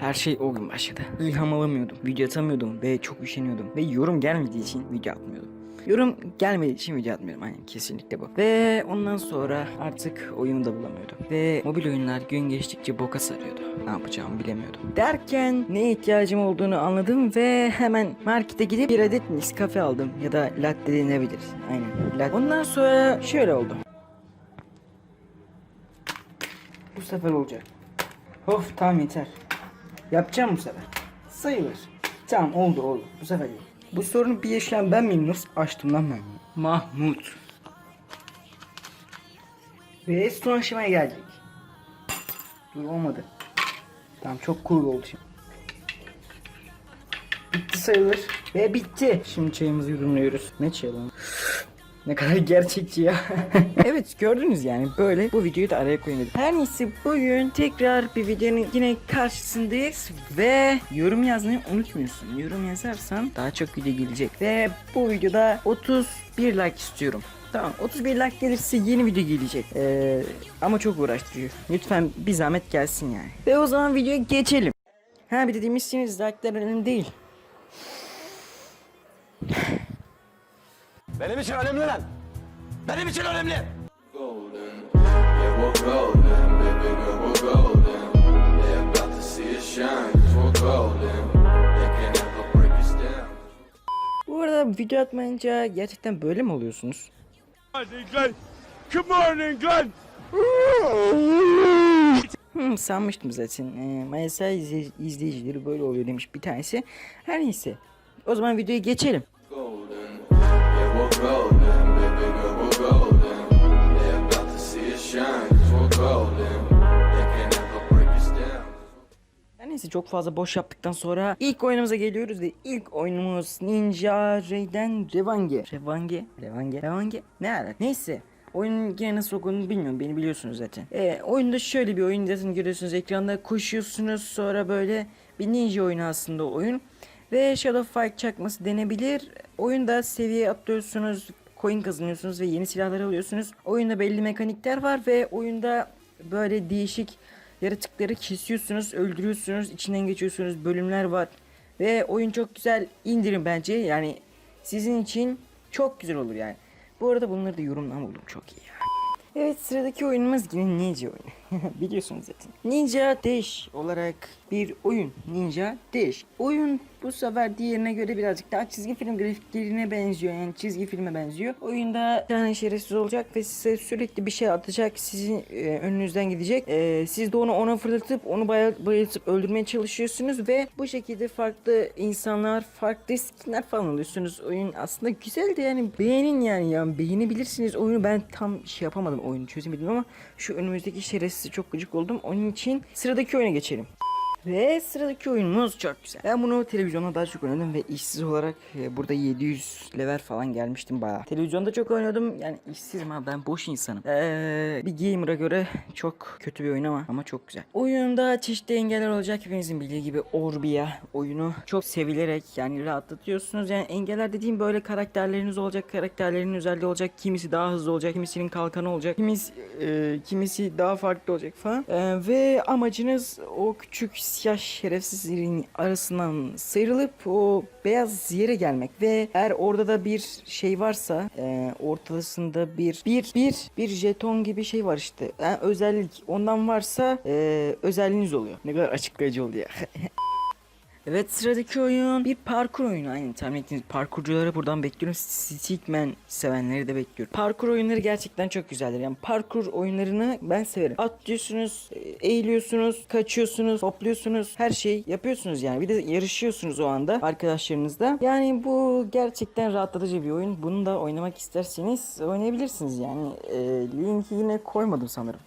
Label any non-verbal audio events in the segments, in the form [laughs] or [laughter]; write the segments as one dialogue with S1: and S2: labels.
S1: Her şey o gün başladı. İlham alamıyordum, video atamıyordum ve çok üşeniyordum. Ve yorum gelmediği için video atmıyordum. Yorum gelmediği için video atmıyorum aynen kesinlikle bu. Ve ondan sonra artık oyunu da bulamıyordum. Ve mobil oyunlar gün geçtikçe boka sarıyordu. Ne yapacağımı bilemiyordum. Derken neye ihtiyacım olduğunu anladım ve hemen markete gidip bir adet Nescafe aldım. Ya da latte denilebilir. Aynen latte. Ondan sonra şöyle oldu. Bu sefer olacak. Of tamam yeter. Yapacağım bu sefer. Sayılır. Tamam oldu oldu. Bu sefer iyi. Bu sorunu bir yaşayan ben miyim? Nasıl açtım lan ben? Mahmut. Ve son aşamaya geldik. Dur olmadı. Tamam çok cool oldu şimdi. Bitti sayılır. Ve bitti. Şimdi çayımızı yudumluyoruz. Ne çayı lan? Ne kadar gerçekçi ya. [laughs] evet gördünüz yani böyle bu videoyu da araya koyun dedim. Her neyse bugün tekrar bir videonun yine karşısındayız ve yorum yazmayı unutmuyorsun. Yorum yazarsan daha çok video gelecek ve bu videoda 31 like istiyorum. Tamam 31 like gelirse yeni video gelecek. Ee, ama çok uğraştırıyor. Lütfen bir zahmet gelsin yani. Ve o zaman videoya geçelim. Ha bir de demişsiniz like'lar önemli değil.
S2: Benim için önemli lan. Benim için önemli.
S1: Bu arada video atmayınca gerçekten böyle mi oluyorsunuz?
S2: Good morning, England.
S1: Hmm, sanmıştım zaten. Ee, MSI izle- izleyicileri böyle oluyor demiş bir tanesi. Her neyse. O zaman videoya geçelim. Neyse çok fazla boş yaptıktan sonra ilk oyunumuza geliyoruz ve ilk oyunumuz Ninja Raiden Revange. Revange? Revange? Revange? Ne ara? Neyse. Oyunun yine nasıl okunduğunu bilmiyorum. Beni biliyorsunuz zaten. Ee, oyunda şöyle bir oyun zaten görüyorsunuz ekranda koşuyorsunuz sonra böyle bir ninja oyunu aslında oyun. Ve Shadow Fight çakması denebilir. Oyunda seviye atlıyorsunuz, coin kazanıyorsunuz ve yeni silahlar alıyorsunuz. Oyunda belli mekanikler var ve oyunda böyle değişik yaratıkları kesiyorsunuz, öldürüyorsunuz, içinden geçiyorsunuz, bölümler var. Ve oyun çok güzel. indirin bence. Yani sizin için çok güzel olur yani. Bu arada bunları da yorumdan buldum çok iyi ya. Evet sıradaki oyunumuz yine Ninja oyunu. [laughs] Biliyorsunuz zaten. Ninja Dash olarak bir oyun. Ninja Dash. Oyun bu sefer diğerine göre birazcık daha çizgi film grafiklerine benziyor. Yani çizgi filme benziyor. Oyunda bir tane şerefsiz olacak ve size sürekli bir şey atacak. Sizin e, önünüzden gidecek. E, siz de onu ona fırlatıp onu bayıltıp öldürmeye çalışıyorsunuz ve bu şekilde farklı insanlar, farklı skinler falan alıyorsunuz. Oyun aslında güzel de yani beğenin yani ya beğenebilirsiniz oyunu ben tam şey yapamadım oyunu çözemedim ama şu önümüzdeki şerefsiz çok gıcık oldum. Onun için sıradaki oyuna geçelim. Ve sıradaki oyunumuz çok güzel. Ben bunu televizyonda daha çok oynadım ve işsiz olarak e, burada 700 level falan gelmiştim bayağı. Televizyonda çok oynuyordum yani işsizim abi ben boş insanım. Ee, bir gamer'a göre çok kötü bir oyun ama ama çok güzel. Oyunda çeşitli engeller olacak hepinizin bildiği gibi Orbia oyunu çok sevilerek yani rahatlatıyorsunuz. Yani engeller dediğim böyle karakterleriniz olacak, karakterlerin özelliği olacak. Kimisi daha hızlı olacak, kimisinin kalkanı olacak, kimisi e, kimisi daha farklı olacak falan. E, ve amacınız o küçük siyah şerefsizlerin arasından sıyrılıp o beyaz yere gelmek ve eğer orada da bir şey varsa e, ortasında bir bir bir bir jeton gibi şey var işte. Yani özellik ondan varsa e, özelliğiniz oluyor. Ne kadar açıklayıcı oldu ya. [laughs] Evet sıradaki oyun bir parkur oyunu. Aynı tahmin ettiğiniz parkurcuları buradan bekliyorum. Stickman sevenleri de bekliyorum. Parkur oyunları gerçekten çok güzeldir. Yani parkur oyunlarını ben severim. Atlıyorsunuz, e, eğiliyorsunuz, kaçıyorsunuz, hopluyorsunuz her şey yapıyorsunuz yani. Bir de yarışıyorsunuz o anda arkadaşlarınızla. Yani bu gerçekten rahatlatıcı bir oyun. Bunu da oynamak isterseniz oynayabilirsiniz yani. E, linki yine koymadım sanırım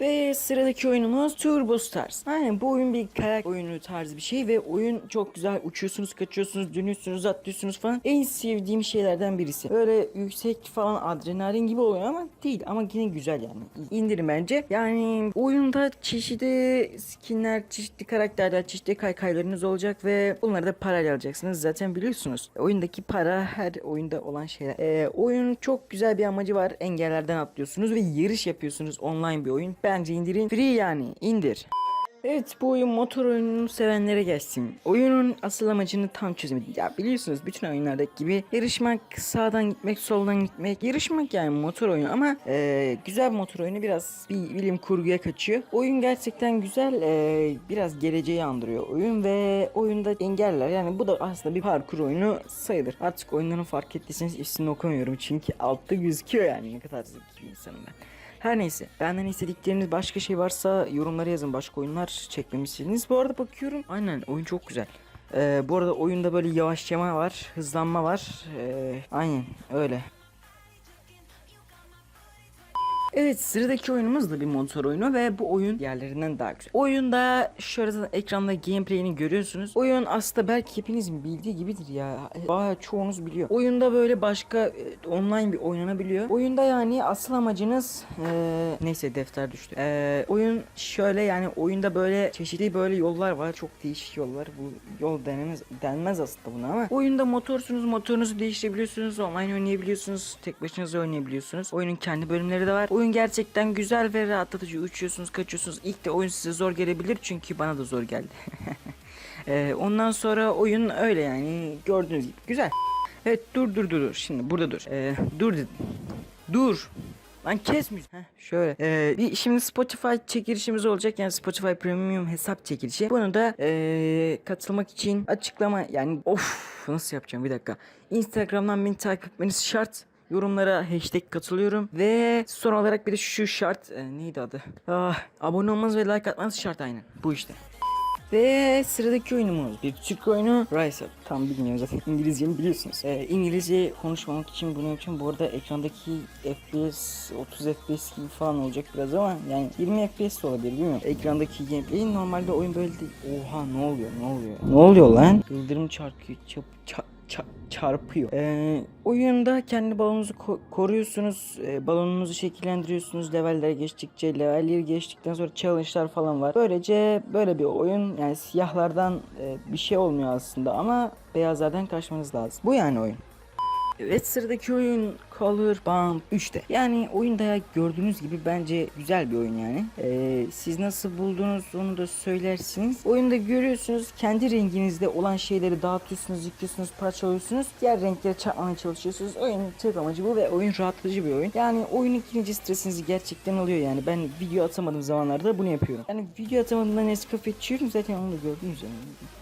S1: ve sıradaki oyunumuz Turbo Stars. Aynen bu oyun bir kayak oyunu tarzı bir şey ve oyun çok güzel uçuyorsunuz, kaçıyorsunuz, dönüyorsunuz, atlıyorsunuz falan. En sevdiğim şeylerden birisi. Böyle yüksek falan adrenalin gibi oluyor ama değil ama yine güzel yani. İndirin bence. Yani oyunda çeşitli skinler, çeşitli karakterler, çeşitli kaykaylarınız olacak ve bunları da parayla alacaksınız. Zaten biliyorsunuz. Oyundaki para her oyunda olan şeyler. Ee, oyun çok güzel bir amacı var. Engellerden atlıyorsunuz ve yarış yapıyorsunuz. Online bir oyun. Bence indirin. Free yani. indir. Evet bu oyun motor oyununu sevenlere gelsin. Oyunun asıl amacını tam çözemedim. Ya biliyorsunuz bütün oyunlardaki gibi yarışmak, sağdan gitmek, soldan gitmek. Yarışmak yani motor oyunu ama e, güzel bir motor oyunu biraz bir bilim kurguya kaçıyor. Oyun gerçekten güzel, e, biraz geleceği andırıyor oyun ve oyunda engeller. Yani bu da aslında bir parkur oyunu sayılır. Artık oyunların fark ettiyseniz ismini okumuyorum çünkü altta gözüküyor yani ne kadar zeki bir insanım ben. Her neyse benden istedikleriniz başka şey varsa yorumlara yazın başka oyunlar çekmemi istediğiniz. Bu arada bakıyorum aynen oyun çok güzel. Ee, bu arada oyunda böyle yavaşlama var, hızlanma var. Ee, aynen öyle. Evet sıradaki oyunumuz da bir motor oyunu ve bu oyun diğerlerinden daha güzel. Oyunda şöyle zaten ekranda gameplay'ini görüyorsunuz. Oyun aslında belki hepinizin bildiği gibidir ya. Bayağı çoğunuz biliyor. Oyunda böyle başka e, online bir oynanabiliyor. Oyunda yani asıl amacınız e, neyse defter düştü. E, oyun şöyle yani oyunda böyle çeşitli böyle yollar var. Çok değişik yollar. Bu yol denemez denmez aslında buna ama oyunda motorsunuz motorunuzu değiştirebiliyorsunuz. Online oynayabiliyorsunuz. Tek başınıza oynayabiliyorsunuz. Oyunun kendi bölümleri de var. Oyun gerçekten güzel ve rahatlatıcı. Uçuyorsunuz, kaçıyorsunuz. İlk de oyun size zor gelebilir çünkü bana da zor geldi. [laughs] Ee, ondan sonra oyun öyle yani gördüğünüz gibi güzel. Evet dur dur dur dur. Şimdi burada dur. Ee, dur. Dur. Lan kes müziği. Heh, şöyle. Ee, bir şimdi Spotify çekilişimiz olacak. Yani Spotify Premium hesap çekilişi. Bunu da ee, katılmak için açıklama yani of nasıl yapacağım bir dakika. Instagram'dan beni takip etmeniz şart. Yorumlara hashtag katılıyorum ve son olarak bir de şu şart e, neydi adı? Ah, abone olmanız ve like atmanız şart aynen bu işte. Ve sıradaki oyunumuz bir Türk oyunu Rise Up. Tam bilmiyorum zaten İngilizcemi biliyorsunuz. Ee, İngilizce konuşmamak için bunu yapacağım. Bu arada ekrandaki FPS 30 FPS gibi falan olacak biraz ama yani 20 FPS de olabilir bilmiyorum. Ekrandaki gameplay normalde oyun böyle değil. Oha ne oluyor ne oluyor? Ne oluyor lan? Yıldırım çarpıyor çap, çap, çarpıyor. Ee, oyunda kendi balonunuzu ko- koruyorsunuz. Ee, balonunuzu şekillendiriyorsunuz. Leveller geçtikçe, levelleri geçtikten sonra challenge'lar falan var. Böylece böyle bir oyun yani siyahlardan e, bir şey olmuyor aslında ama beyazlardan kaçmanız lazım. Bu yani oyun. Evet sıradaki oyun Color Bomb 3'te. Yani oyunda gördüğünüz gibi bence güzel bir oyun yani. Ee, siz nasıl buldunuz onu da söylersiniz. Oyunda görüyorsunuz kendi renginizde olan şeyleri dağıtıyorsunuz, yıkıyorsunuz, parçalıyorsunuz. Diğer renklere çarpmaya çalışıyorsunuz. Oyunun tek amacı bu ve oyun rahatlatıcı bir oyun. Yani oyun ikinci stresinizi gerçekten alıyor yani. Ben video atamadığım zamanlarda bunu yapıyorum. Yani video atamadığımda Nescafe içiyorum zaten onu da gördünüz yani.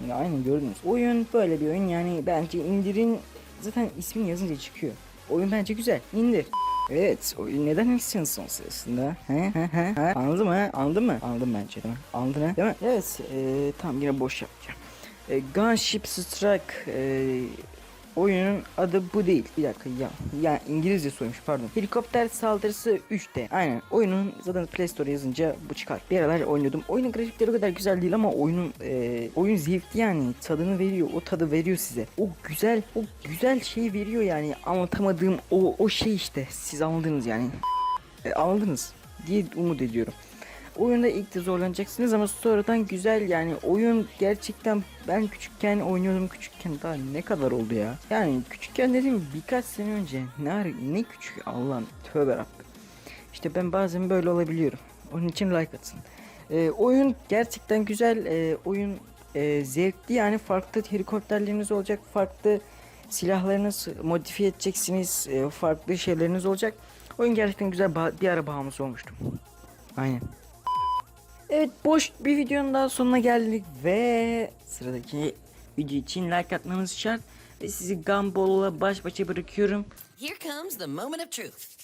S1: yani aynen gördünüz. Oyun böyle bir oyun yani bence indirin Zaten ismini yazınca çıkıyor. Oyun bence güzel. İndir. Evet, oyun neden Action son sırasında? He he he he. Anladın mı? Anladın mı? Anladım bence değil mi? Anladın ha? Değil mi? Evet, e, tamam yine boş yapacağım. E, Gunship Strike e, oyunun adı bu değil. Bir dakika ya. Ya İngilizce soymuş pardon. Helikopter saldırısı 3D. Aynen. Oyunun zaten Play Store yazınca bu çıkar. Bir aralar oynuyordum. Oyunun grafikleri o kadar güzel değil ama oyunun e, oyun zevkli yani. Tadını veriyor. O tadı veriyor size. O güzel o güzel şey veriyor yani. Anlatamadığım o o şey işte. Siz anladınız yani. E, anladınız diye umut ediyorum. Oyunda ilk de zorlanacaksınız ama sonradan güzel yani oyun gerçekten ben küçükken oynuyordum küçükken daha ne kadar oldu ya. Yani küçükken dedim birkaç sene önce ne ne küçük Allah'ım tövbe rabbim. İşte ben bazen böyle olabiliyorum. Onun için like atın. Ee, oyun gerçekten güzel. Ee, oyun e, zevkli yani farklı helikopterleriniz olacak. Farklı silahlarınız modifiye edeceksiniz. e, farklı şeyleriniz olacak. Oyun gerçekten güzel bir ara bağımlısı olmuştum. Aynen. Evet boş bir videonun daha sonuna geldik ve sıradaki video için like atmanız şart ve sizi Gumball'la baş başa bırakıyorum.
S3: Here comes the moment of truth.